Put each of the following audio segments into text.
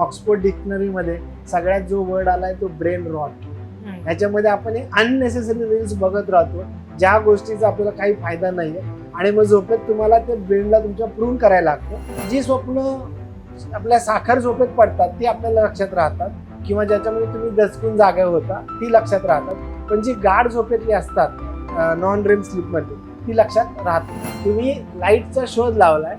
Oxford डिक्शनरीमध्ये सगळ्यात जो word आलाय तो ब्रेन रॉट. ह्याच्यामध्ये आपण अननेसेसरी रील्स बघत राहतो. ज्या गोष्टीचा आपल्याला काही फायदा नाहीये. आणि मग झोपेत तुम्हाला ते ब्रेनला तुमच्या प्रूव्ह करायला लागतं. जी स्वप्न आपल्या साखर झोपेत पडतात ती आपल्याला लक्षात राहतात. किंवा ज्याच्यामध्ये तुम्ही दचकून जागा होता ती लक्षात राहतात. पण जी गाढ झोपेतली असतात नॉन ड्रीम स्लीपमध्ये ती लक्षात राहत नाही. तुम्ही लाईटचा शोध लावलाय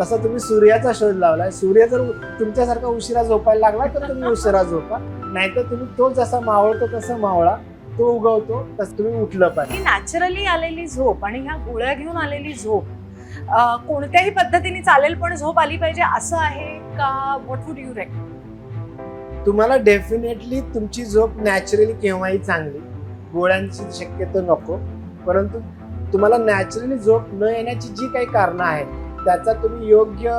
तसा तुम्ही सूर्याचा शोध लावलाय. सूर्य जर तुमच्यासारखा उशिरा झोपायला लागला तर तुम्ही उशिरा झोपा. नाहीतर तुम्ही तो जसा मावळतो तसा मावळा. तो उगवतो तसं तुम्ही उठलं पाहिजे नॅचरली आलेली झोप आणि ह्या गोळ्या घेऊन आलेली झोप कोणत्याही पद्धतीने चालेल पण झोप आली पाहिजे असं आहे का? व्हॉट वुड यू रेकमेंड तुम्हाला डेफिनेटली तुमची झोप नॅचरली केव्हाही चांगली. गोळ्यांची शक्यतो नको. परंतु तुम्हाला नॅचरली झोप न येण्याची जी काही कारणं आहेत त्याचा तुम्ही योग्य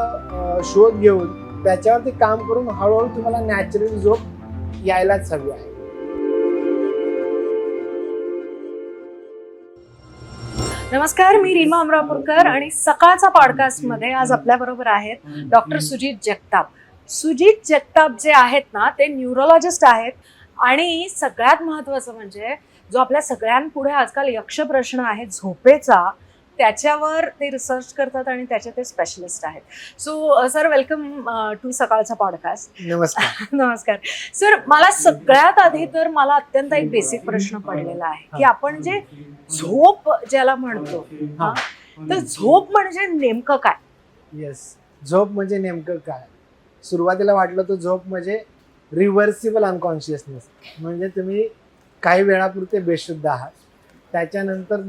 शोध घेऊन त्याच्यावरती काम करून हळूहळू तुम्हाला नॅचरल झोप यायलाच हवी आहे. नमस्कार मी रीमा अमरापूरकर आणि सकाळचा पॉडकास्टमध्ये आज आपल्या बरोबर आहेत डॉक्टर सुजित जगताप. सुजित जगताप जे आहेत ना ते न्यूरोलॉजिस्ट आहेत आणि सगळ्यात महत्वाचं म्हणजे जो आपल्या सगळ्यांपुढे आजकाल यक्ष प्रश्न आहे झोपेचा त्याच्यावर ते रिसर्च करतात आणि त्याचे ते स्पेशलिस्ट आहेत. सो सर वेलकम टू सकाळचा पॉडकास्ट नमस्कार. नमस्कार. सर मला सगळ्यात आधी तर मला अत्यंत एक बेसिक प्रश्न पडलेला आहे की आपण जे झोप ज्याला म्हणतो तर झोप म्हणजे नेमकं काय? येस झोप म्हणजे नेमकं काय? सुरुवातीला वाटलं तर झोप म्हणजे रिव्हर्सिबल अनकॉन्शियसनेस म्हणजे तुम्ही काही वेळापुरते बेशुद्ध आहात. त्याच्यानंतर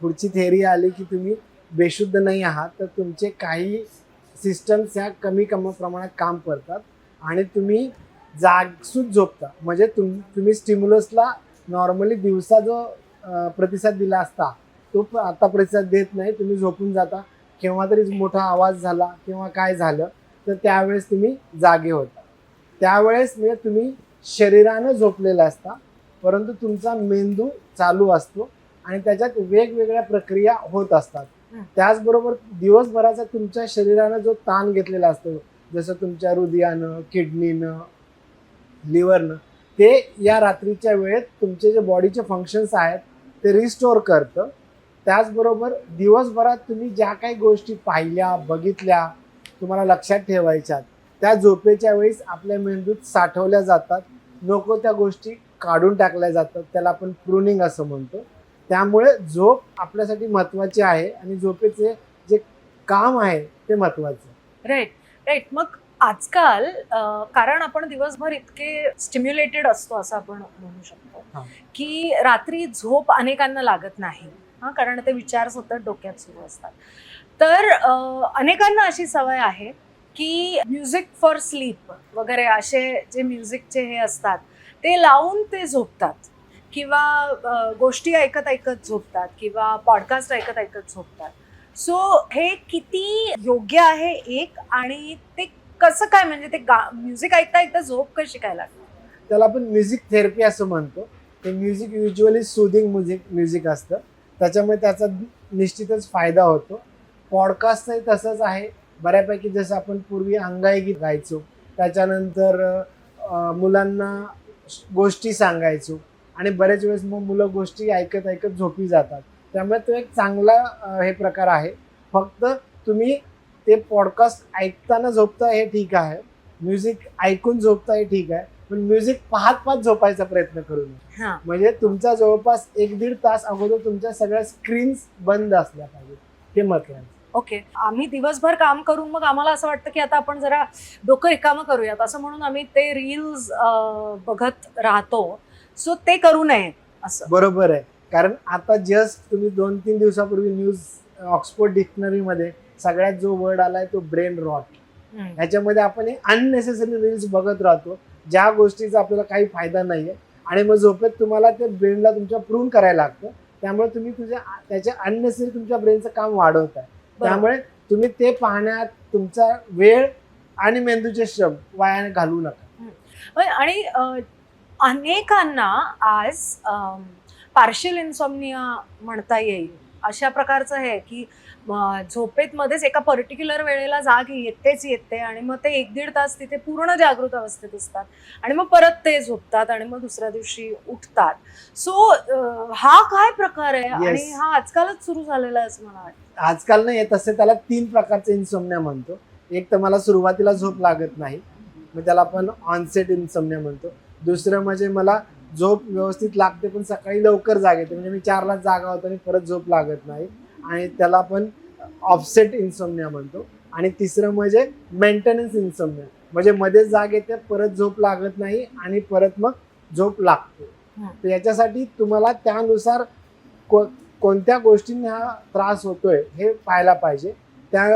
पुढची थेअरी आली की तुम्ही बेशुद्ध नाही आहात तर तुमचे काही सिस्टम्स ह्या कमी कमी प्रमाणात काम करतात आणि तुम्ही जागसूद झोपता. म्हणजे तुम तुम्ही स्टिम्युलसला नॉर्मली दिवसा जो प्रतिसाद दिला असता तो आता प्रतिसाद देत नाही तुम्ही झोपून जाता. केव्हा तरी मोठा आवाज झाला किंवा काय झालं तर त्यावेळेस तुम्ही जागे होता. त्यावेळेस म्हणजे तुम्ही शरीरानं झोपलेला असता परंतु तुमचा मेंदू चालू असतो. आणि त्याच्यात वेगवेगळ्या प्रक्रिया होत असतात. त्याचबरोबर दिवसभराचा तुमच्या शरीरानं जो ताण घेतलेला असतो जसं तुमच्या हृदयानं किडनीनं लिव्हरनं ते या रात्रीच्या वेळेत तुमचे जे बॉडीचे फंक्शन्स आहेत ते रिस्टोअर करतं. त्याचबरोबर दिवसभरात तुम्ही ज्या काही गोष्टी पाहिल्या बघितल्या तुम्हाला लक्षात ठेवायच्यात त्या झोपेच्या वेळेस आपल्या मेंदूत साठवल्या जातात. नको त्या गोष्टी काढून टाकल्या जातात. त्याला आपण प्रुनिंग असं म्हणतो. त्यामुळे झोप आपल्यासाठी महत्त्वाची आहे आणि झोपेचे जे काम आहे ते महत्त्वाचं राईट राईट मग आजकाल कारण आपण दिवसभर इतके स्टिम्युलेटेड असतो असं आपण म्हणू शकतो. की रात्री झोप अनेकांना लागत नाही. हा कारण ते विचार सतत डोक्यात सुरू असतात. तर अनेकांना अशी सवय आहे की म्युझिक फॉर स्लीप वगैरे असे जे म्युझिकचे हे असतात ते लावून ते झोपतात. किंवा गोष्टी ऐकत ऐकत झोपतात किंवा पॉडकास्ट ऐकत ऐकत झोपतात. सो हे किती योग्य आहे एक आणि ते कसं काय म्हणजे ते गा म्युझिक ऐकता ऐकता झोप कशी काय लागते? त्याला आपण म्युझिक थेरपी असं म्हणतो. ते music usually soothing music music असतं. त्याच्यामुळे त्याचा निश्चितच फायदा होतो. पॉडकास्टही तसंच आहे. बऱ्यापैकी जसं आपण पूर्वी अंगाईगीत गायचो त्याच्यानंतर मुलांना गोष्टी सांगायचो. आणि बरेच वेळेस मग मुलं गोष्टी ऐकत ऐकत झोपी जातात. त्यामुळे तो एक चांगला हे प्रकार आहे. फक्त तुम्ही ते पॉडकास्ट ऐकताना झोपता हे ठीक आहे. म्युझिक ऐकून झोपता हे ठीक आहे. पण म्युझिक पाहत पाहत झोपायचा प्रयत्न करू नये म्हणजे तुमचा जवळपास एक दीड तास अगोदर तुमच्या सगळ्या स्क्रीन्स बंद असल्या पाहिजेत. हे महत्वाचं ओके. आम्ही दिवसभर काम करून मग आम्हाला असं वाटतं की आता आपण जरा डोकं रिकामं करूयात. असं म्हणून आम्ही ते रील्स बघत राहतो. सो ते करू नये असं. बरोबर आहे. कारण आता जस्ट तुम्ही दोन तीन दिवसापूर्वी न्यूज ऑक्सफोर्ड डिक्शनरीमध्ये सगळ्यात जो वर्ड आलाय तो ब्रेन रॉट. ह्याच्यामध्ये आपण अननेसेसरी रील्स बघत राहतो ज्या गोष्टीचा आपल्याला काही फायदा नाहीये. आणि मग झोपेत तुम्हाला ते ब्रेनला तुमच्या प्रूव्ह करायला लागतं. त्यामुळे तुम्ही तुझ्या त्याच्या अननेसेसरी तुमच्या ब्रेनचं काम वाढवताय. त्यामुळे तुम्ही ते पाहण्यात तुमचा वेळ आणि मेंदूचे श्रम वाया घालवू नका. आणि अनेकांना आज पार्शियल इन्सॉमनिया म्हणता येईल. अशा प्रकारचं आहे की झोपेत मध्येच एका पर्टिक्युलर वेळेला जाग येतेच येते आणि मग ते एक दीड तास तिथे पूर्ण जागृत अवस्थेत असतात. आणि मग परत ते झोपतात आणि मग दुसऱ्या दिवशी उठतात. सो हा काय प्रकार आहे? आणि Yes. हा आजकालच सुरू झालेला असं मला वाटतं. आजकाल नाही तसे त्याला तीन प्रकारचे इन्सोमनिया म्हणतो. एक तर मला सुरुवातीला झोप लागत नाही. मग त्याला आपण ऑनसेट इन्सोमनिया म्हणतो. दुसरं म्हणजे मला झोप व्यवस्थित लागते पण सकाळी लवकर जाग येते. म्हणजे मी चारला जागा होतो आणि परत झोप लागत नाही. आणि त्याला आपण ऑफसेट इन्सोमनिया म्हणतो. आणि तिसरं म्हणजे मेंटेनन्स इन्सोमनिया म्हणजे मध्ये जाग येते परत झोप लागत नाही आणि परत मग झोप लागते. तर याच्यासाठी तुम्हाला त्यानुसार को कोणत्या गोष्टींनी हा त्रास होतोय हे पाहायला पाहिजे. त्या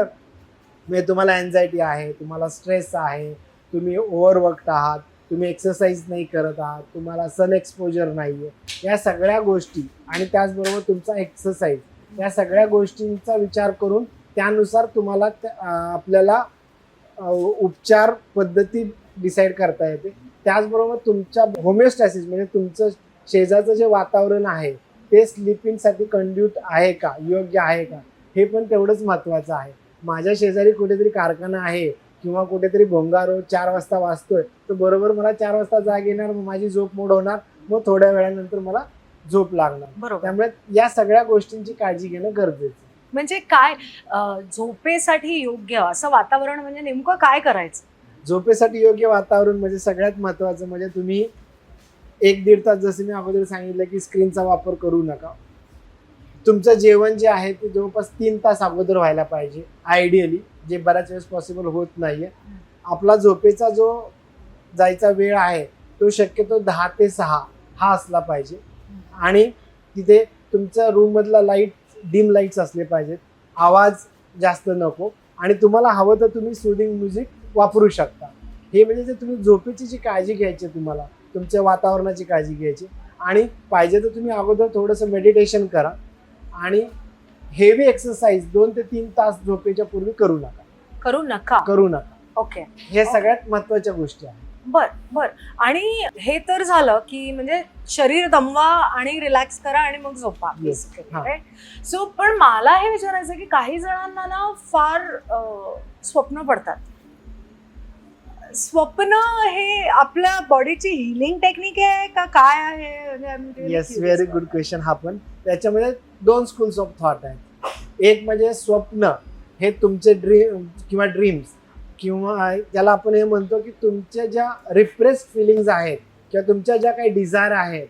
म्हणजे तुम्हाला अँझायटी आहे तुम्हाला स्ट्रेस आहे तुम्ही ओव्हरवर्कड आहात तुम्ही एक्सरसाइज नाही करत आहात तुम्हाला सन एक्सपोजर नाही आहे या सगळ्या गोष्टी आणि त्याचबरोबर तुमचा एक्सरसाइज या सगळ्या गोष्टींचा विचार करून त्यानुसार तुम्हाला त्या- आपल्याला उपचार पद्धती डिसाईड करता येते. त्याचबरोबर तुमच्या होमिओस्टॅसिस म्हणजे तुमचं शेजारचं जे वातावरण आहे ते स्लिपिंगसाठी कंड्यूट आहे का योग्य आहे का हे पण तेवढंच महत्त्वाचं आहे. माझ्या शेजारी कुठेतरी कारखाना आहे किंवा कुठेतरी भोंगारो चार वाजता वाजतोय तर बरोबर मला चार वाजता जाग येणार मग माझी झोप मोड होणार मग थोड्या वेळानंतर मला झोप लागणार. बरोबर. त्यामुळे या सगळ्या गोष्टींची काळजी घेणं गरजेचं. म्हणजे काय झोपेसाठी योग्य असं वातावरण म्हणजे नेमकं काय करायचं? झोपेसाठी योग्य वातावरण म्हणजे सगळ्यात महत्त्वाचं म्हणजे तुम्ही एक दीड तास जसं मी अगोदर सांगितलं की स्क्रीनचा वापर करू नका. तुमचं जेवण जे आहे ते जवळपास तीन तास अगोदर व्हायला पाहिजे आयडियली जे बऱ्याच वेळेस पॉसिबल होत नाहीये. आपला झोपेचा जो जायचा वेळ आहे तो शक्यतो दहा ते सहा हा असला पाहिजे. आणि तिथे तुमच्या रूम मधला लाइट डिम लाईट्स असले पाहिजेत. आवाज जास्त नको. आणि तुम्हाला हवं तर तुम्ही सुदिंग म्युझिक वापरू शकता. हे म्हणजे जे तुम्ही झोपेची जी काळजी घ्यायची आहे तुम्हाला तुमच्या वातावरणाची काळजी घ्यायची आणि पाहिजे तर तुम्ही अगोदर थोडंसं मेडिटेशन करा. आणि हेवी एक्सरसाइज दोन ते तीन तास झोपेच्या पूर्वी करू नका. करू नका. करू नका. ओके. हे सगळ्यात महत्त्वाच्या गोष्टी आहेत. बर बर. आणि हे तर झालं की म्हणजे शरीर दमवा आणि रिलॅक्स करा आणि मग झोपा. हा. सो पण मला हे विचारायचं की काही जणांना ना फार स्वप्न पडतात. स्वप्न हे आपल्या बॉडीची हिलिंग टेक्निक आहे का काय आहे? येस व्हेरी गुड क्वेश्चन हा पण. त्याच्यामध्ये दोन स्कूल्स ऑफ थॉट आहेत. एक म्हणजे स्वप्न हे तुमचे ड्रीम किंवा ड्रीम्स किंवा त्याला आपण हे म्हणतो की तुमच्या ज्या रिप्रेस फिलिंग्ज आहेत किंवा तुमच्या ज्या काही डिझायर आहेत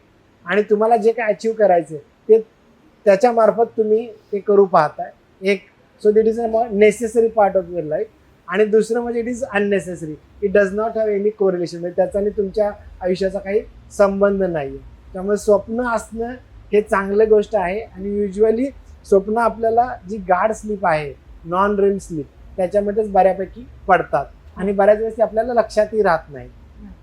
आणि तुम्हाला जे काही अचीव करायचे ते त्याच्या मार्फत तुम्ही ते करू पाहताय. एक so that is a necessary part of your life आणि दुसरं म्हणजे it is unnecessary it does not have any correlation म्हणजे त्याचा आणि तुमच्या आयुष्याचा काही संबंध नाही आहे त्यामुळे स्वप्न असणं हे चांगलं गोष्ट आहे आणि युजली स्वप्न आपल्याला जी गाढ स्लीप आहे नॉन रेम स्लीप त्याच्यामध्येच बऱ्यापैकी पडतात. आणि बऱ्याच वेळेस ते आपल्याला लक्षातही राहत नाही.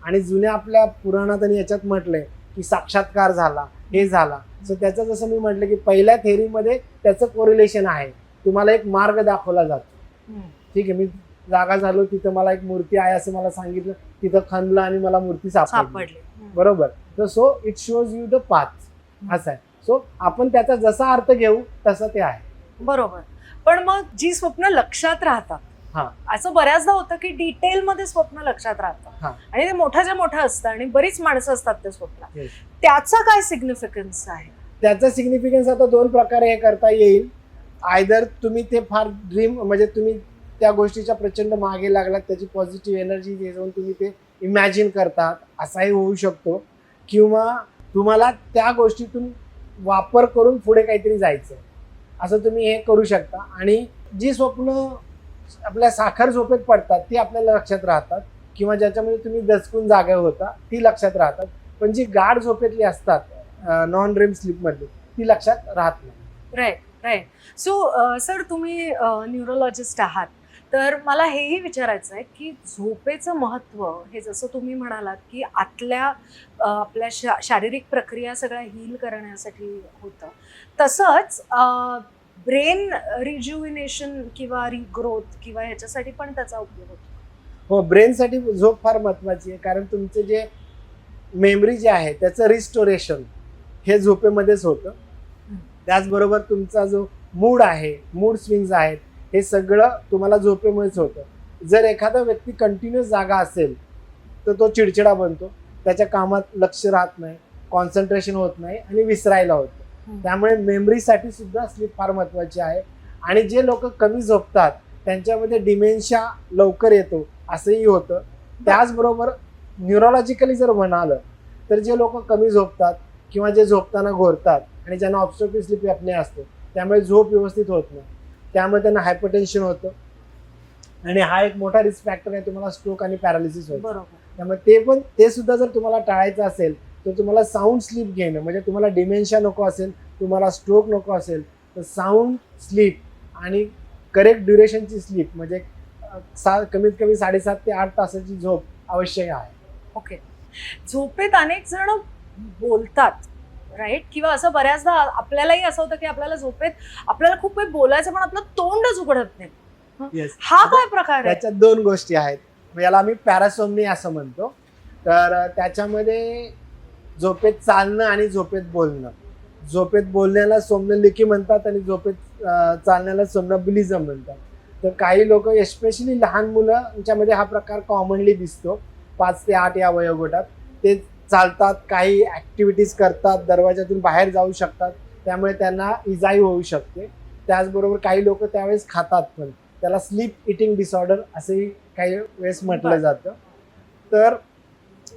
आणि जुन्या आपल्या पुराणात आणि याच्यात म्हटलंय की साक्षात्कार झाला हे झाला. सो त्याचं जसं मी म्हटलं की पहिल्या थेरीमध्ये त्याचं कोरिलेशन आहे. तुम्हाला एक मार्ग दाखवला जातो. ठीक आहे मी जागा झालो तिथं मला एक मूर्ती आहे असं मला सांगितलं. तिथं खणलं आणि मला मूर्ती सापडली. बरोबर? तर so it shows you the path असं आहे. सो आपण त्याचा जसा अर्थ घेऊ तसं ते आहे. बरोबर. पण मग जी स्वप्न लक्षात राहतात हा. असं बऱ्याचदा होतं की डिटेल मध्ये स्वप्न लक्षात राहतं. आणि ते मोठ्याच्या मोठं असतं आणि बरीच माणसं असतात त्या स्वप्नात. Yes. त्याचा काय सिग्निफिकन्स आहे? त्याचं सिग्निफिकन्स आता दोन प्रकारे हे करता येईल. आयदर तुम्ही ते फार ड्रीम म्हणजे तुम्ही त्या गोष्टीच्या प्रचंड मागे लागलात त्याची पॉझिटिव्ह एनर्जी घेऊन तुम्ही ते इमॅजिन करतात असाही होऊ शकतो. किंवा तुम्हाला त्या गोष्टीतून वापर करून पुढे काहीतरी जायचं असं तुम्ही हे करू शकता. आणि जी स्वप्न आपल्या साखर झोपेत पडतात ती आपल्याला लक्षात राहतात. किंवा ज्याच्यामध्ये तुम्ही दचकून जागा होता ती लक्षात राहतात. पण जी गाढ झोपेतली असतात नॉन रेम स्लीपमधली ती लक्षात राहत नाही. राईट राईट सो सर तुम्ही न्यूरोलॉजिस्ट आहात. तर मला हेही विचारायचं आहे की झोपेचं महत्त्व हे जसं तुम्ही म्हणालात की आतल्या आपल्या शा शारीरिक प्रक्रिया सगळ्या हील करण्यासाठी होतं. तसंच ब्रेन रिज्युविनेशन किंवा रिग्रोथ किंवा ह्याच्यासाठी पण त्याचा उपयोग होतो. हो ब्रेनसाठी झोप फार महत्वाची आहे. कारण तुमचे जे मेमरी जे आहे त्याचं रिस्टोरेशन हे झोपेमध्येच होतं. त्याचबरोबर तुमचा जो मूड आहे मूड स्विंग्स आहेत हे सगळं तुम्हाला झोपेमुळेच होतं. जर एखादा व्यक्ती कंटिन्युअस जागा असेल तर तो चिडचिडा बनतो. त्याच्या कामात लक्ष राहत नाही कॉन्सन्ट्रेशन होत नाही आणि विसरायला होतं. त्यामुळे मेमरीसाठी सुद्धा स्लीप फार महत्वाची आहे. आणि जे लोक कमी झोपतात त्यांच्यामध्ये डिमेन्शिया लवकर येतो असंही होतं. त्याचबरोबर न्यूरोलॉजिकली जर म्हणालं तर जे लोक कमी झोपतात किंवा जे झोपताना घोरतात आणि ज्यांना ऑब्स्ट्रक्टिव्ह स्लीप ॲपने असतो त्यामुळे झोप व्यवस्थित होत नाही. त्यामुळे त्यांना हायपरटेन्शन होतं. आणि हा एक मोठा रिस्क फॅक्टर आहे तुम्हाला स्ट्रोक आणि पॅरालिसिस होतं. बरोबर. त्यामुळे ते पण ते सुद्धा जर तुम्हाला टाळायचं असेल तर तुम्हाला साऊंड स्लीप घेणं म्हणजे तुम्हाला डिमेन्शिया नको असेल तुम्हाला स्ट्रोक नको असेल तर साऊंड स्लीप आणि करेक्ट ड्युरेशनची स्लीप म्हणजे सा कमीत कमी साडेसात ते आठ तासाची झोप आवश्यक आहे. ओके. झोपेत अनेक जण बोलतात राईट? किंवा असं बऱ्याचदा आपल्यालाही असं होतं की आपल्याला झोपेत आपल्याला खूप काही बोलायचं पण आपलं तोंडच उघडत नाही. हा काय प्रकार आहे? त्याच्यात दोन गोष्टी आहेत. याला आम्ही पॅरासोमनी असं म्हणतो. तर त्याच्यामध्ये झोपेत चालणं आणि झोपेत बोलणं. झोपेत बोलण्याला सोमनलिकी म्हणतात आणि झोपेत चालण्याला सोमनबिलिझम म्हणतात. तर काही लोक एस्पेशली लहान मुलांच्यामध्ये हा प्रकार कॉमनली दिसतो. पाच ते आठ या वयोगटात. ते चालतात काही ॲक्टिव्हिटीज करतात दरवाजातून बाहेर जाऊ शकतात. त्यामुळे त्यांना इजाई होऊ शकते. त्याचबरोबर काही लोक त्यावेळेस खातात पण. त्याला स्लीप इटिंग डिसऑर्डर असंही काही वेळेस म्हटलं. जातं. तर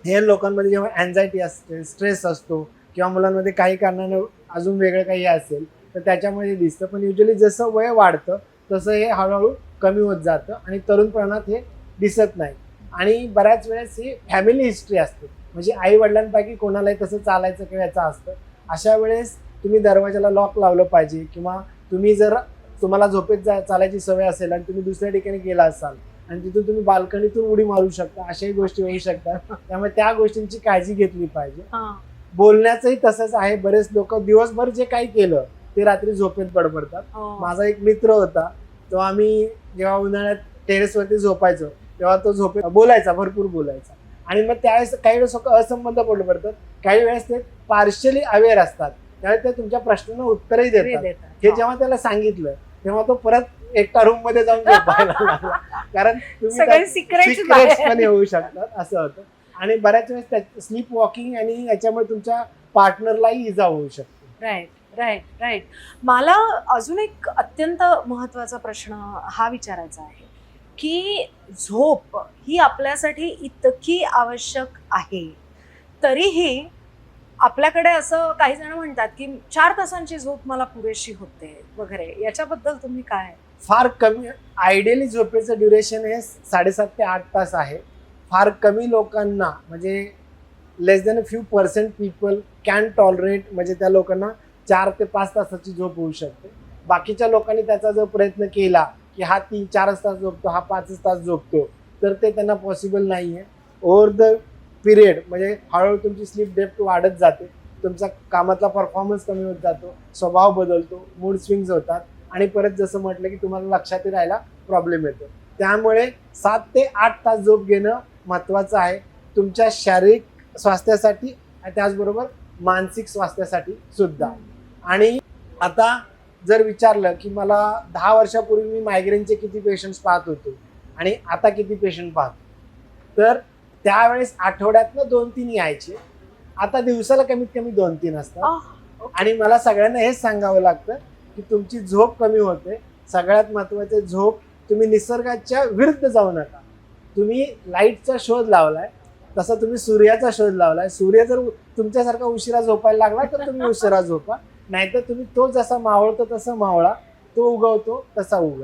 हे लोकांमध्ये जेव्हा अँझायटी असते स्ट्रेस असतो किंवा मुलांमध्ये काही कारणानं अजून वेगळं काही असेल तर त्याच्यामध्ये दिसतं. पण युजली जसं वय वाढतं तसं हे हळूहळू कमी होत जातं आणि तरुणपणात हे दिसत नाही. आणि बऱ्याच वेळेस ही फॅमिली हिस्ट्री असते. म्हणजे आई वडिलांपैकी कोणालाही तसं चालायचं किंवा याचं असतं. अशा वेळेस तुम्ही दरवाजाला लॉक लावलं पाहिजे किंवा तुम्ही जर तुम्हाला झोपेत जा चालायची सवय असेल आणि तुम्ही दुसऱ्या ठिकाणी गेला असाल आणि तिथून तुम्ही बाल्कनीतून उडी मारू शकता अशाही गोष्टी होऊ शकतात. त्यामुळे त्या गोष्टींची काळजी घेतली पाहिजे. हा. बोलण्याचंही तसंच आहे. बरेच लोक दिवसभर जे काही केलं ते रात्री झोपेत बडबडतात. हो. माझा एक मित्र होता तो आम्ही जेव्हा उन्हाळ्यात टेरेसवरती झोपायचो तेव्हा तो झोपेत बोलायचा भरपूर बोलायचा. आणि मग त्यावेळेस काही वेळेस असंबंध पडतात. काही वेळेस ते पार्शली अवेअर असतात. त्यावेळेस ते तुमच्या प्रश्नांना उत्तरही देतात. हे. जेव्हा त्याला सांगितलं तेव्हा तो परत एकटा रूममध्ये जाऊन लागला. कारण तुम्ही सिक्रेट पण येऊ शकतात असं होतं. आणि बऱ्याच वेळेस स्लीप वॉकिंग आणि याच्यामुळे तुमच्या पार्टनरलाही इजा होऊ शकते. राईट राईट राईट मला अजून एक अत्यंत महत्त्वाचा प्रश्न हा विचारायचा आहे. की झोप ही आपल्यासाठी इतकी आवश्यक आहे. तरीही आपल्याकडे असं काही जण म्हणतात की चार तासांची झोप मला पुरेशी होते वगैरे. याच्याबद्दल तुम्ही काय? फार कमी आयडियली झोपेचं ड्युरेशन हे साडेसात ते आठ तास आहे. फार कमी लोकांना म्हणजे less than a few percent people can tolerate म्हणजे त्या लोकांना चार ते पाच तासाची झोप होऊ शकते. बाकीच्या लोकांनी त्याचा जर प्रयत्न केला की हा तीन चारच तास झोपतो हा पाचच तास झोपतो. तर ते त्यांना पॉसिबल नाही आहे ओव्हर द पिरियड म्हणजे हळूहळू तुमची स्लीप डेप्थ वाढत जाते. तुमचा कामातला परफॉर्मन्स कमी होत जातो स्वभाव बदलतो मूड स्विंग्स होतात आणि परत जसं म्हटलं की तुम्हाला लक्षात राहायला प्रॉब्लेम येतो. त्यामुळे सात ते आठ तास झोप घेणं महत्त्वाचं आहे. तुमच्या शारीरिक स्वास्थ्यासाठी आणि त्याचबरोबर मानसिक स्वास्थ्यासाठी सुद्धा. आणि आता जर विचारलं की मला दहा वर्षापूर्वी मी मायग्रेनचे किती पेशंट्स पाहत होतो आणि आता किती पेशंट पाहतो? तर त्यावेळेस आठवड्यातनं दोन तीन यायचे. आता दिवसाला कमीत कमी दोन तीन असतात आणि मला सगळ्यांना हेच सांगावं लागतं की तुमची झोप कमी होते. सगळ्यात महत्त्वाचे झोप तुम्ही निसर्गाच्या विरुद्ध जाऊ नका. तुम्ही लाईटचा शोध लावलाय तसा तुम्ही सूर्याचा शोध लावलाय. सूर्य जर तुमच्यासारखा उशिरा झोपायला लागला तर तुम्ही उशिरा झोपा. नाहीतर तुम्ही तो जसा मावळतो तसा मावळा. तो उगवतो तसा उग.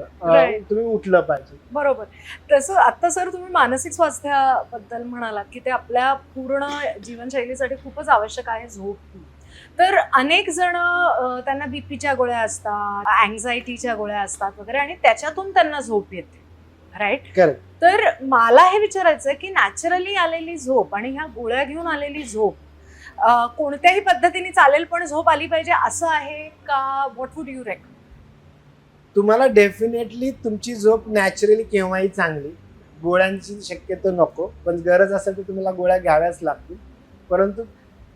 तुम्ही उठलं पाहिजे. बरोबर. तसं आता सर तुम्ही मानसिक स्वास्थ्याबद्दल म्हणालात की ते आपल्या पूर्ण जीवनशैलीसाठी खूपच आवश्यक आहे झोप. तर अनेक जण त्यांना बीपीच्या गोळ्या असतात अँझायटीच्या गोळ्या असतात वगैरे आणि त्याच्यातून त्यांना झोप येते. राईट तर मला हे विचारायचं की नॅचरली आलेली झोप आणि ह्या गोळ्या घेऊन आलेली झोप कोणत्याही पद्धतीने चालेल पण झोप आली पाहिजे असं आहे का? व्हॉट वुड यू रेक तुम्हाला डेफिनेटली तुमची झोप नॅचरली केव्हाही चांगली. गोळ्यांची शक्यतो नको. पण गरज असेल तर तुम्हाला गोळ्या घ्याव्याच लागतील. परंतु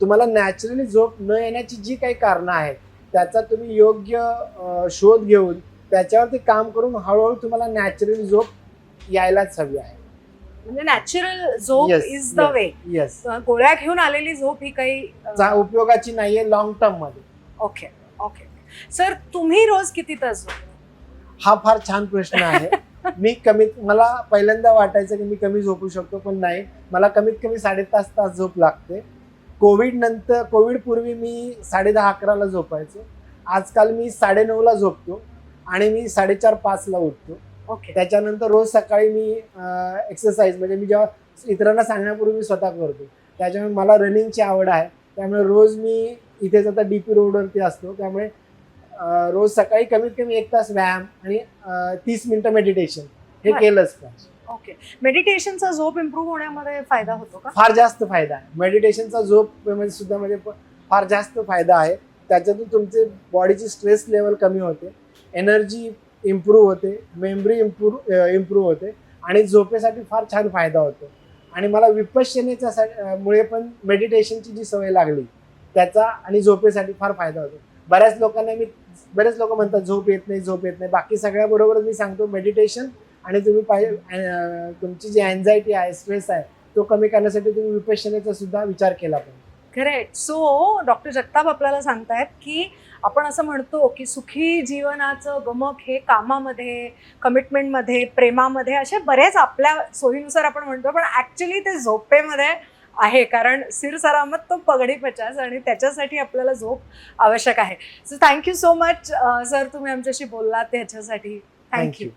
तुम्हाला नॅचरली झोप न येण्याची जी काही कारणं आहेत त्याचा तुम्ही योग्य शोध घेऊन त्याच्यावरती काम करून हळूहळू तुम्हाला नॅचरली झोप यायलाच हवी आहे. म्हणजे नॅचरल झोप Yes, is the yes. Way yes गोळ्या घेऊन आलेली झोप ही काही उपयोगाची नाहीये लॉंग टर्ममध्ये. ओके ओके सर तुम्ही रोज किती तास झोपता? हा फार छान प्रश्न आहे. मी कमीत मला पहिल्यांदा वाटायचं की मी कमी झोपू शकतो पण नाही. मला कमीत कमी साडेतास तास झोप लागते. कोविड नंतर कोविड पूर्वी मी साडे दहा अकराला झोपायचो. आजकाल मी साडेनऊला झोपतो आणि मी साडेचार पाचला उठतो. ओके त्याच्यानंतर रोज सकाळी मी एक्सरसाइज म्हणजे मी जेव्हा इतरांना सांगण्यापूर्वी मी स्वतः करतो. त्याच्यामुळे मला रनिंगची आवड आहे. त्यामुळे रोज मी इथेच आता डी पी रोडवरती असतो. त्यामुळे रोज सकाळी कमीत कमी एक तास व्यायाम आणि तीस मिनिटं मेडिटेशन हे. केलंच पाहिजे ओके मेडिटेशनचा झोप इम्प्रूव्ह होण्यामध्ये फायदा होतो का? फार जास्त फायदा आहे. मेडिटेशनचा झोपमध्ये सुद्धा म्हणजे फार जास्त फायदा आहे. त्याच्यातून तुमचे बॉडीची स्ट्रेस लेवल कमी होते. एनर्जी इम्प्रूव्ह होते मेमरी इम्प्रूव्ह इम्प्रूव्ह होते आणि झोपेसाठी फार छान फायदा होतो. आणि मला विपश्यनेच्या सा- मुळे पण मेडिटेशनची जी सवय लागली त्याचा आणि झोपेसाठी फार फायदा होतो. बऱ्याच लोकांना मी बरेच लोक म्हणतात झोप येत नाही झोप येत नाही. बाकी सगळ्याबरोबरच मी सांगतो मेडिटेशन आणि तुम्ही पाहिजे तुमची जी अँझायटी आहे स्ट्रेस आहे तो कमी करण्यासाठी तुम्ही विपश्यनेचा सुद्धा विचार केला पाहिजे. करेक्ट सो डॉक्टर जगताप आपल्याला सांगतायत की आपण असं म्हणतो की सुखी जीवनाचं गमक हे कामामध्ये कमिटमेंटमध्ये प्रेमामध्ये असे बरेच आपल्या सोयीनुसार आपण म्हणतो पण ॲक्च्युली ते झोपेमध्ये आहे. कारण सिर सरामत तो पगडी पचास आणि त्याच्यासाठी आपल्याला झोप आवश्यक आहे. So thank you so much sir तुम्ही आमच्याशी बोललात त्याच्यासाठी थँक्यू